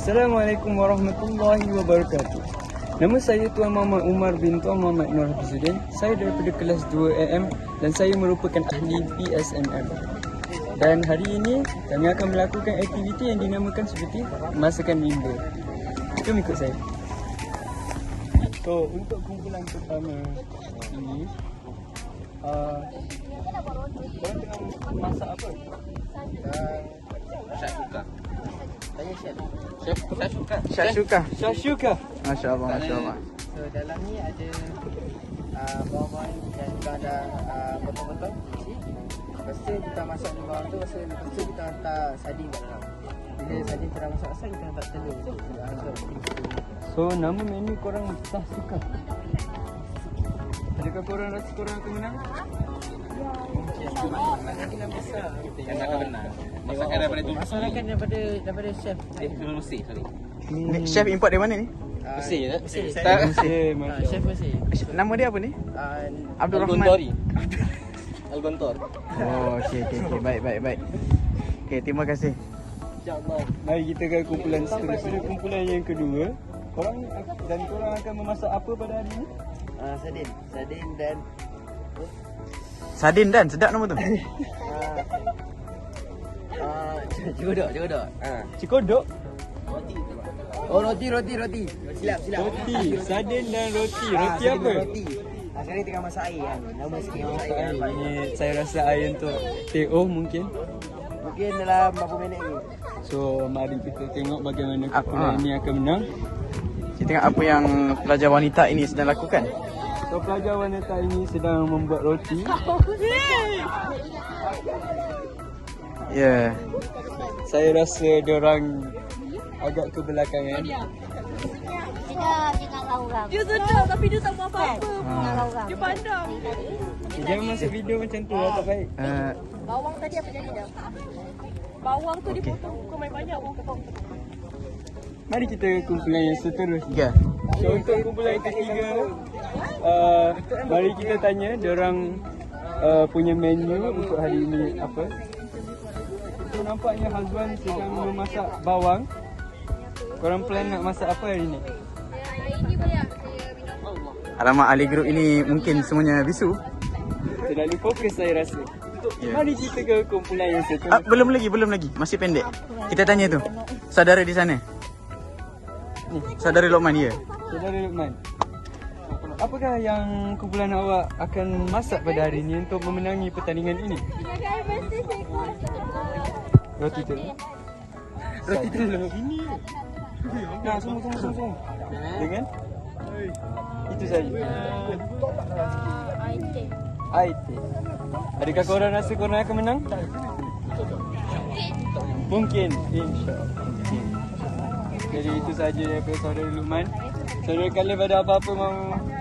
Assalamualaikum warahmatullahi wabarakatuh. Nama saya Tuan Muhammad Umar bin Tuan Muhammad Nur Hafizuddin. Saya daripada kelas 2 AM dan saya merupakan ahli PSMM. Dan hari ini kami akan melakukan aktiviti yang dinamakan seperti masakan rimba. Jom ikut saya. So, untuk kumpulan pertama ini uh, korang tengah masak apa? Saya suka. Syashuka. Syashuka. Masya Allah, Masya Allah. So dalam ni ada uh, bawang dan juga ada uh, potong-potong kecil. Lepas tu kita masak di bawang tu, lepas tu, lepas tu kita letak sardin kat dalam. Bila sardin telah masak-masak, kita letak telur. Kita hantar So, nama menu korang Syashuka. Adakah korang rasa korang akan menang? Yang akan benar. Masakan daripada dulu. Masakan daripada daripada chef. Eh, Mesir, sorry. Ni, chef import dari mana ni? Mesir, Mesir. Tak. Mesir, Masya chef Mesir. Nama dia apa ni? Uh, Abdul Rahman. Al-Gontor. Oh, okey, okey, okey. Baik, baik, baik. Okey, terima kasih. InsyaAllah. Mari kita ke kumpulan seterusnya. Kumpulan yang kedua. Korang dan korang akan memasak apa pada hari ini? Uh, sardin. Sardin dan Sardin dan sedap nama tu. uh, jodoh, jodoh. Uh. Cikodok, Oh, roti, roti, roti. Silap, silap. roti, sardin dan roti. Ah, Roti apa? Roti. Ah, sekarang tengah masak air kan. Nama sikit masak air kan. Ini saya rasa air untuk TO mungkin. Mungkin dalam berapa minit ni? So mari kita tengok bagaimana kumpulan ini akan menang. Kita tengok apa yang pelajar wanita ini sedang lakukan. So pelajar wanita ini sedang membuat roti. Ya. Yeah. Saya rasa diorang agak ke belakangan. Dia tinggal orang. Dia sedap tapi dia tak buat apa-apa. Orang. Dia pandang. Jangan masuk video macam tu lah tak baik. Uh, Bawang tadi apa jadi dah? Bawang tu Okey. dipotong. Kau main banyak bawang potong. Mari kita kumpulan yang seterusnya. tiga. So untuk kumpulan yang ketiga, uh, mari kita tanya diorang uh, punya menu untuk hari ini apa. So nampaknya Hazwan sedang memasak bawang. Korang plan nak masak apa hari ini? Alamak, ahli grup ini mungkin semuanya bisu. Terlalu fokus saya rasa. Ya. Mari kita ke kumpulan yang Ah, seterusnya. belum lagi, belum lagi. Masih pendek. Kita tanya tu. Saudara di sana. Ni, Saudara Lokman ya. Saudara Lukman. Apakah yang kumpulan awak akan masak pada hari ini untuk memenangi pertandingan ini? Roti telur. Roti telur. Ini. Nah, semua semua semua semua. Dengan itu saja. IT. Adakah korang rasa korang akan menang? Mungkin. InsyaAllah. Jadi itu saja daripada saudara Lukman. Saudara kalian pada apa-apa mau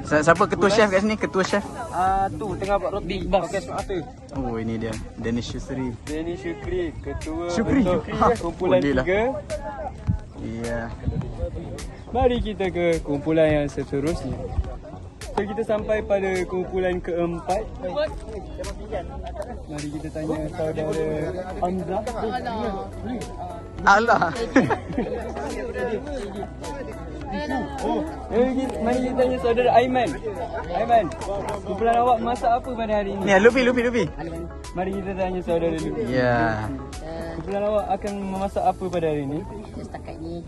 Siapa ketua chef kat sini? Ketua chef. Ah tu tengah buat roti. Big boss. Pakai apa? Oh, ini dia. Danish Yusri. Denny Syukri, ketua Syukri. untuk Ha, kumpulan boleh lah. tiga. Iya. Mari kita ke kumpulan yang seterusnya. So kita sampai pada kumpulan keempat. Mari kita tanya saudara Hamzah. Allah. Oh, eh, kita- mari kita tanya saudara Aiman. Aiman, kumpulan awak masak apa pada hari ini? Ni, Luffy, Luffy, Luffy. Mari kita tanya saudara dulu. Ya. Kumpulan awak akan memasak apa pada hari ini? Setakat ni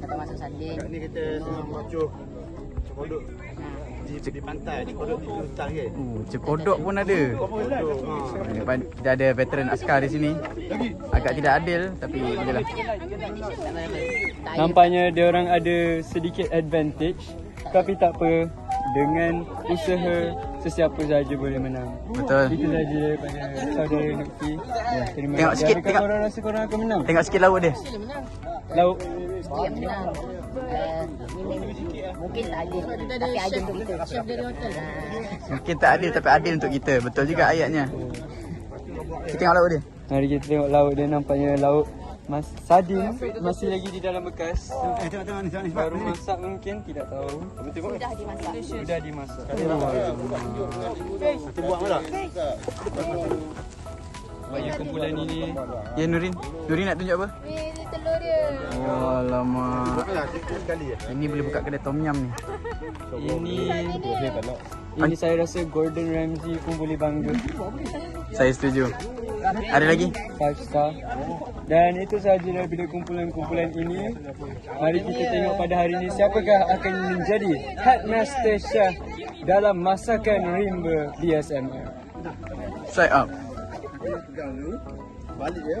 kata masuk sardin. Ni kita tengah mengacuh Cekodok di, di pantai, di kodok di hutan ke? Uh, cekodok pun ada. Kodok, ha. Kita ada veteran askar di sini. Agak tidak adil tapi bolehlah. Nampaknya dia orang ada sedikit advantage tapi tak apa dengan usaha sesiapa saja boleh menang. Betul. Itu saja daripada saudara Lutfi. Ya, terima Tengok sikit, Adakah tengok. korang rasa korang akan menang? Tengok sikit laut dia. Lauk. Dia menang. Eh, ni memang- Mungkin tak adil tapi adil untuk kita. Chef dari hotel. Mungkin tak adil tapi adil untuk kita. Betul juga ayatnya. Kita tengok laut dia. Mari kita tengok lauk dia nampaknya lauk mas sardin masih lagi di dalam bekas. Eh, tengok tengok ni, tengok ni. sebab Baru masak mungkin tidak tahu. Sudah dimasak. Sudah dimasak. Kita buat malah. Bagi kumpulan ini Ya Nurin. Nurin nak tunjuk apa? Ni telur dia. Oh, Alamak. Je. Ini boleh buka kedai tom yum ni. Ini ini saya rasa Gordon Ramsay pun boleh bangga. Saya setuju. Ada lagi? Five star. Dan itu sahaja daripada kumpulan-kumpulan ini. Mari kita tengok pada hari ini siapakah akan menjadi Headmaster Chef dalam masakan rimba BSMR. Side up. Balik je.